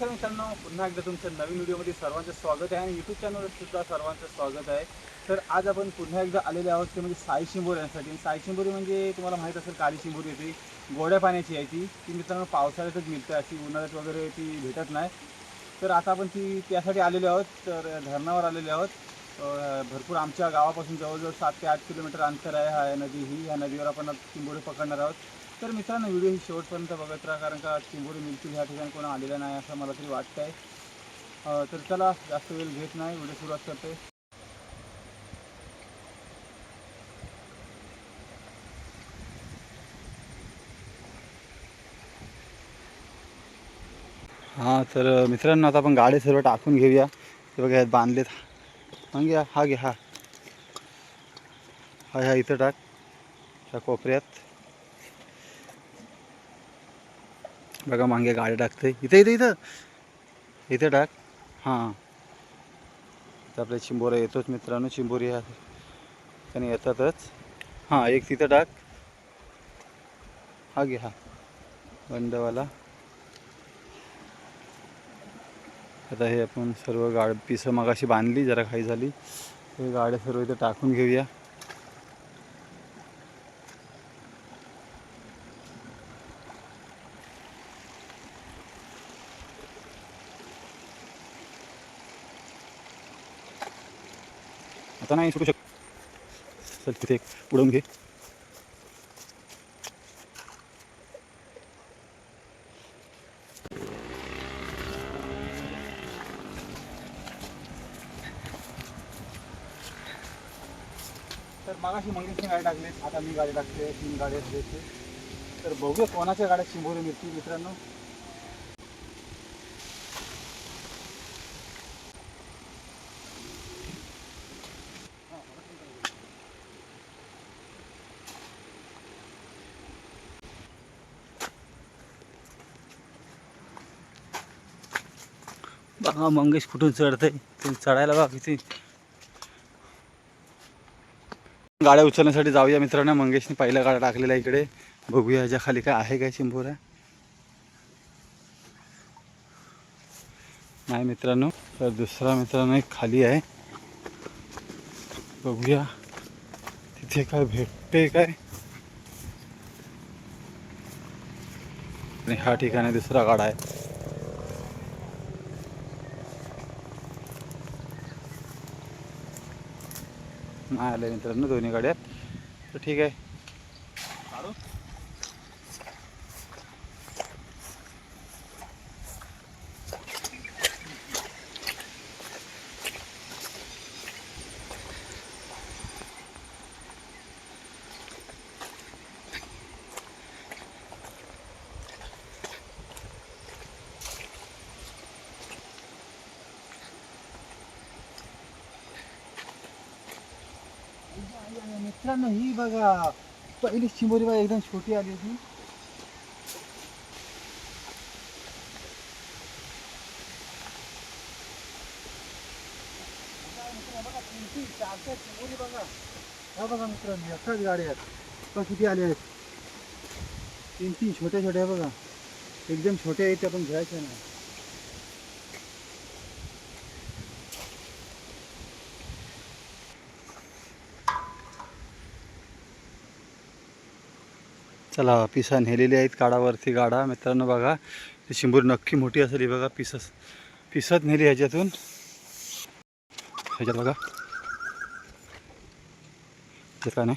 नमस्कार मित्रांनो पुन्हा एकदा तुमचं नवीन व्हिडिओमध्ये सर्वांचं स्वागत आहे आणि यूट्यूब चॅनलवर सुद्धा सर्वांचं स्वागत आहे. तर आज आपण पुन्हा एकदा आलेले आहोत ते म्हणजे साई शिंबोरी यांसाठी. साई शिंबोरी म्हणजे तुम्हाला माहीत असेल काळी शिंबोरी येते गोड्या पाण्याची आहे ती. ती मित्रांनो पावसाळ्यातच मिळते अशी उन्हाळ्यात वगैरे ती भेटत नाही. तर आता आपण ती त्यासाठी आलेले आहोत तर धरणावर आलेले आहोत. भरपूर आमच्या गावापासून जवळजवळ सात ते आठ किलोमीटर अंतर आहे. हा नदी ही ह्या नदीवर आपण शिंबोरी पकडणार आहोत. तर मित्रांनो व्हिडिओ ही शेवटपर्यंत बघत राहा कारण का चिंबोरी मिळतील ह्या ठिकाणी कोणा आलेलं नाही असं मला तरी वाटतं आहे तर चला जास्त वेळ घेत नाही व्हिडिओ सुरुवात करते. हां तर मित्रांनो आता आपण गाडी सर्व टाकून घेऊया. ते बघा यात बांधलेत. मग घ्या हा घ्या हा. हा ह्या इथं टाक. त्या कोपऱ्यात. बघा मागे गाडी टाकते. इथं इथं इथं. इथं टाक. हां. इथं आपल्या चिंबोरा येतोच मित्रांनो. चिंबोरी ह्या आणि येतातच. हां एक तिथं टाक. हा घे हा. बंदवाला आता हे आपण सर्व गाड पिसं मगाशी बांधली जरा काही झाली. हे गाड्या सर्व इथं टाकून घेऊया. आता नाही सुटू शक चल तिथे एक उडवून घे. तर मगाशी मंगेशने गाडी टाकली. आता मी गाडी टाकते तीन गाड्या तर बघूया कोणाच्या गाड्या चिंबोरी मिळतील मित्रांनो. पहा मंगेश कुठून चढतंय? ते चढायला बघा किती. गाड्या उचलण्यासाठी जाऊया मित्रांनो. मंगेशने पहिल्या गाड्या टाकलेल्या इकडे. बघूया ह्याच्या खाली काय आहे काय चिंबोऱ्या नाही मित्रांनो तर दुसरा मित्रांनो एक खाली आहे. बघूया. तिथे काय भेटते काय? आणि ह्या ठिकाणी दुसरा गाडा आहे. नाही आले मित्रांनो दोन्ही गाड्या. तर ठीक आहे. मित्रांनो ही बघा पहिली चिंबोरी बघा एकदम छोटी आली होती. हा बघा मित्रांनो एकाच गाड्या आहेत बघा किती आले आहेत. तीन तीन छोट्या छोट्या बघा. एकदम छोट्या आहेत त्या पण घ्यायच्या नाही. चला पिसा नेलेली आहेत गाडावरती गाडा. मित्रांनो बघा ती शिंबूर नक्की मोठी असेल. ही बघा पिसस पिसत नेली ह्याच्यातून. ह्याच्यात बघा. काय नाही?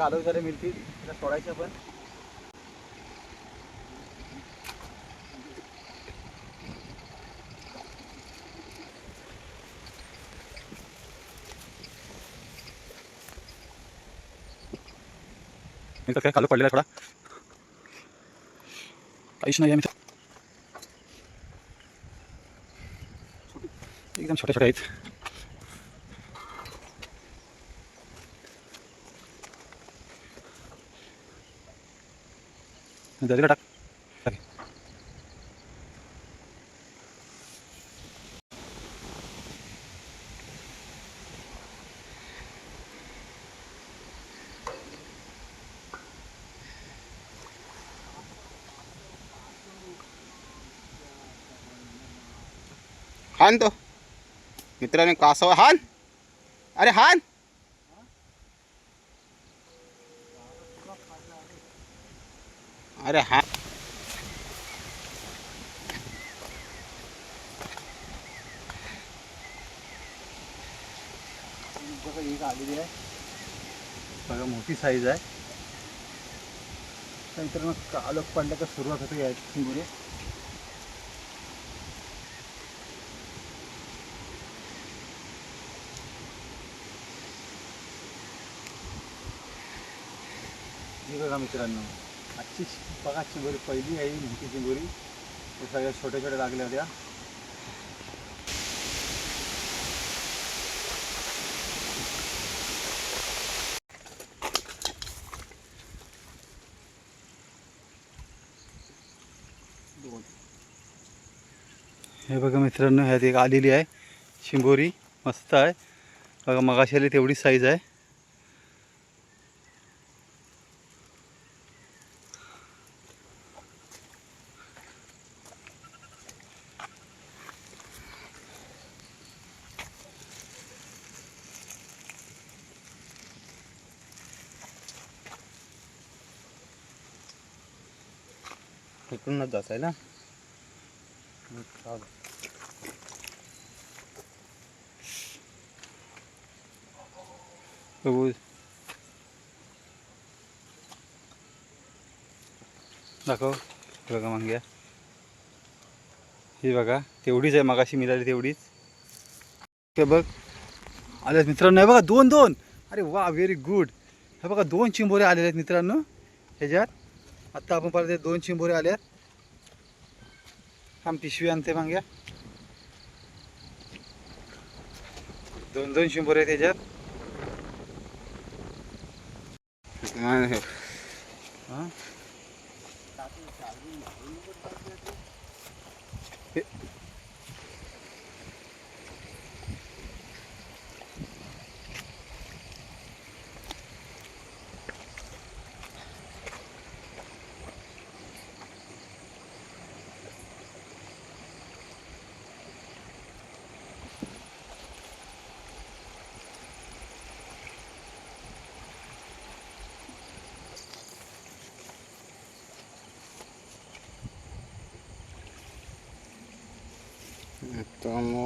कालव झाली मिळतील. तिला पण काय काल पडलेला थोडा. काहीच नाही आहे मित्र. एकदम छोट्या छोट्या आहेत. म्हणजे दादीला टाक टाक. हान तो. मित्रांनो कासव हान! अरे हान! अरे हा. एक आलेली आहे. बघा मोठी साईज आहे. नंतर मग कालक पडल्या का सुरुवात होते या हे बघा मित्रांनो. आजची बघा चिंबोरी पहिली आहे ही मोठी चिंबोरी. सगळ्या छोट्या छोट्या लागल्या होत्या हे. बघा मित्रांनो, ह्यात एक आलेली आहे मस्त आहे. बघा, मगाशी आली तेवढीच साईज आहे. इकडूनच जात आहे ना? दाखव बघा मांग्या ही बघा तेवढीच आहे मगाशी मिळाली तेवढीच. हे बघ. आले मित्रांनो हे बघा दोन दोन अरे वा व्हेरी गुड हे बघा दोन चिंबोरे आलेले आहेत मित्रांनो ह्याच्यात. आत्ता आपण पाहिलं ते दोन चिंबोरे आल्यात आम पिशवी आणते मांग्या दोन दोन चिंबोरे आहेत मित्रांनो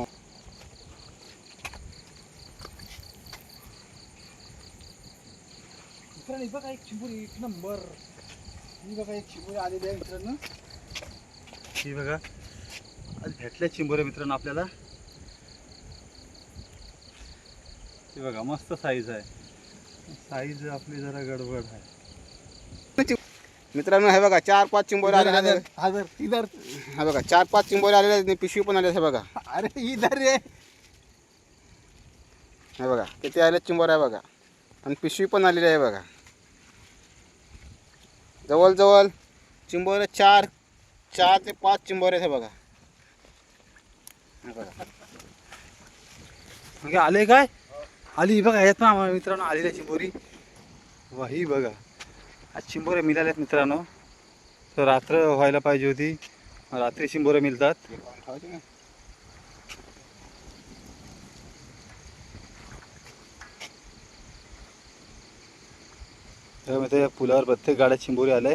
मित्रांनो ही बघा एक चिंबोरी एक नंबर ही बघा एक चिंबोरी आलेली आहे मित्रांनो ही बघा आज भेटल्या चिंबोऱ्या मित्रांनो आपल्याला ही बघा मस्त साईज आहे साईज आपली जरा गडबड आहे मित्रांनो हे बघा चार पाच चिंबोरे आलेले आहेत. हजार इधर. हा बघा चार पाच चिंबोरे आलेले आहेत आणि पिशवी पण आले हे बघा. अरे इधर रे हे बघा किती आले चिंबोरे आहे बघा. आणि पिशवी पण आलेली आहे बघा. जवळजवळ चिंबोरे चार चार ते पाच चिंबोरे आहेत हे बघा. हे बघा. मग आले काय? आली ही बघा यात आम्हाला मित्रांनो आलेली आहे चिंबोरी. वा ही बघा. आज चिंबोऱ्या मिळाल्यात मित्रांनो. तर रात्र व्हायला पाहिजे होती. रात्री चिंबोऱ्या मिळतात त्यामुळे पुलावर प्रत्येक गाड्या चिंबोरी आल्या.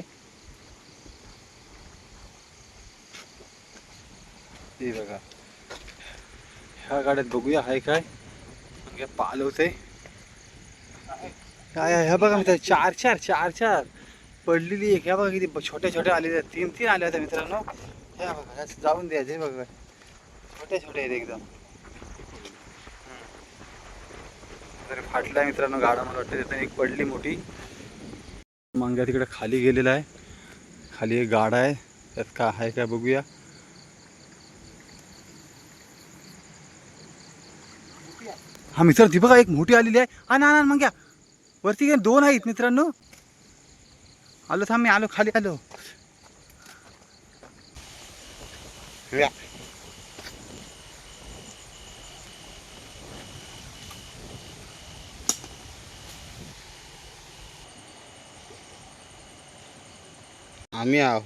हे बघा. ह्या गाड्यात बघूया हाय काय? मग पाल होते काय ह्या बघा मित्र चार चार चार चार. पडलेली एक. ह्या बघा किती छोट्या छोट्या आलेल्या आहेत. तीन तीन आल्या होत्या मित्रांनो. ह्या बघा ह्या जाऊन द्यायचे बघा. छोट्या छोट्या आहेत एकदम. जरी फाटलाय मित्रांनो गाडा मला वाटतं त्यातून एक पडली मोठी. मांग्या तिकडे खाली गेलेला आहे. खाली एक गाडा आहे. त्यात काय आहे काय बघूया. हा मित्र ती बघा एक मोठी आलेली आहे. हा ना ना मग वरती काय दोन आहेत मित्रांनो. आलो थांब मी आलो खाली आलो. आम्ही हाव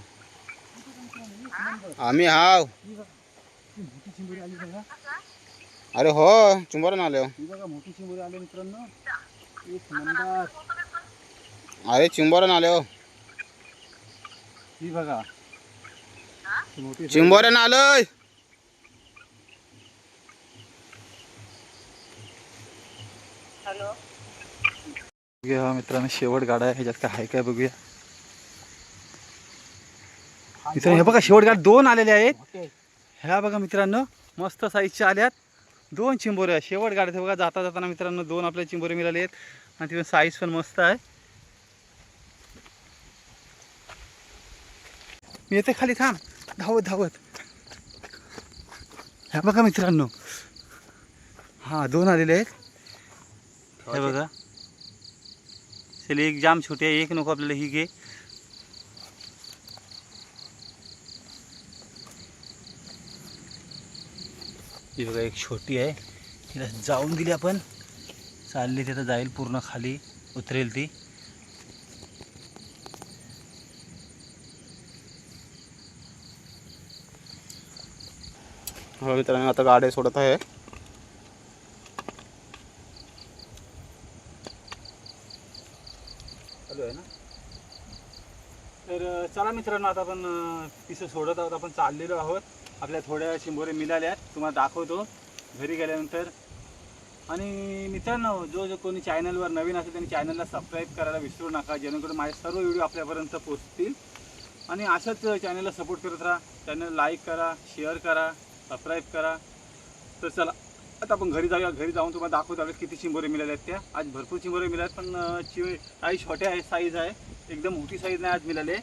आम्ही हाव बघा अरे हो चुंबर आलो. मोठी चिंबोरी आली मित्रांनो. अरे चिंबर आलो ही. बघा. ही? चिंबर आलोय बघूया मित्रांनो शेवट गाडा आहे ह्याच्यात काय आहे काय बघूया. मित्रांनो हे बघा शेवट गाड दोन आलेले आहेत. ह्या बघा मित्रांनो मस्त साईजच्या आल्यात. दोन चिंबोऱ्या शेवट गाडीत बघा जाता जाताना मित्रांनो दोन आपल्या चिंबोरे मिळाले आहेत. आणि तिथून साईज पण मस्त आहे. मी येते खाली थांब. धावत धावत. ह्या बघा मित्रांनो. हां दोन आलेले आहेत. हे बघा. चल एक जाम छोटी आहे एक नको आपल्याला ही घे. ही बघा एक छोटी आहे. तिला जाऊन दिली आपण. चालली तिथं जाईल पूर्ण खाली उतरेल ती. हो मित्रांनो आता गाडी सोडत आहे. चालू आहे ना? तर चला मित्रांनो आता आपण पिसं सोडत आहोत. आपण चाललेलो आहोत. आपल्या थोड्या शिंबोरे मिळाल्या तुम्हाला दाखवतो. घरी गेल्यानंतर. आणि मित्रांनो जो जो कोणी चॅनलवर नवीन असेल त्यांनी चॅनलला सबस्क्राईब करायला विसरू नका. जेणेकरून माझे सर्व व्हिडिओ आपल्यापर्यंत पोहोचतील. आणि अशाच चॅनलला सपोर्ट करत राहा. चॅनल लाईक करा शेअर करा सबस्क्राईब करा. तर चला आता आपण घरी जाऊया. घरी जाऊन तुम्हाला दाखवतो आपल्याला किती चिंबोरे मिळाल्या आहेत त्या. आज भरपूर चिंबोरे मिळाल्यात पण अं, चि काही छोट्या आहे साईज आहे. एकदम मोठी साईज नाही आज मिळाले.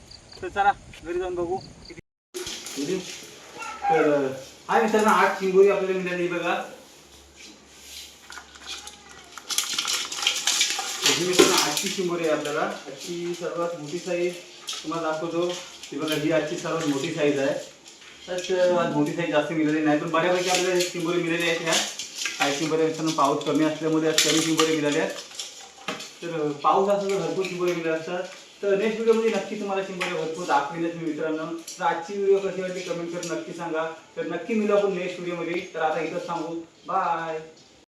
तर चला घरी जाऊन बघू. किती तर हा मित्रांनो आठ चिंबोरी आपल्याला मिळाली बघा. मित्रांनो आजची चिंबोरी आहे आपल्याला. आजची सर्वात मोठी साईज तुम्हाला दाखवतो. ती बघा ही आजची सर्वात मोठी साईज आहे. तर आज मोठी साईज जास्त मिळाली नाही पण बऱ्यापैकी आपल्याला चिंबोरी मिळाली आहेत ह्या काही चिंबोऱ्या मित्रांनो पाऊस कमी असल्यामुळे आज कमी चिंबोऱ्या मिळाल्या. तर पाऊस असं तर भरपूर चिंबोऱ्या मिळाल्या असतात. तर नेक्स्ट व्हिडिओमध्ये नक्की तुम्हाला चिंबोऱ्या भरपूर दाखवेलच मी मित्रांनो. तर आजची व्हिडिओ कशी वाटली कमेंट करून नक्की सांगा. तर नक्की मिळू आपण नेक्स्ट व्हिडिओमध्ये तर आता इथंच सांगू बाय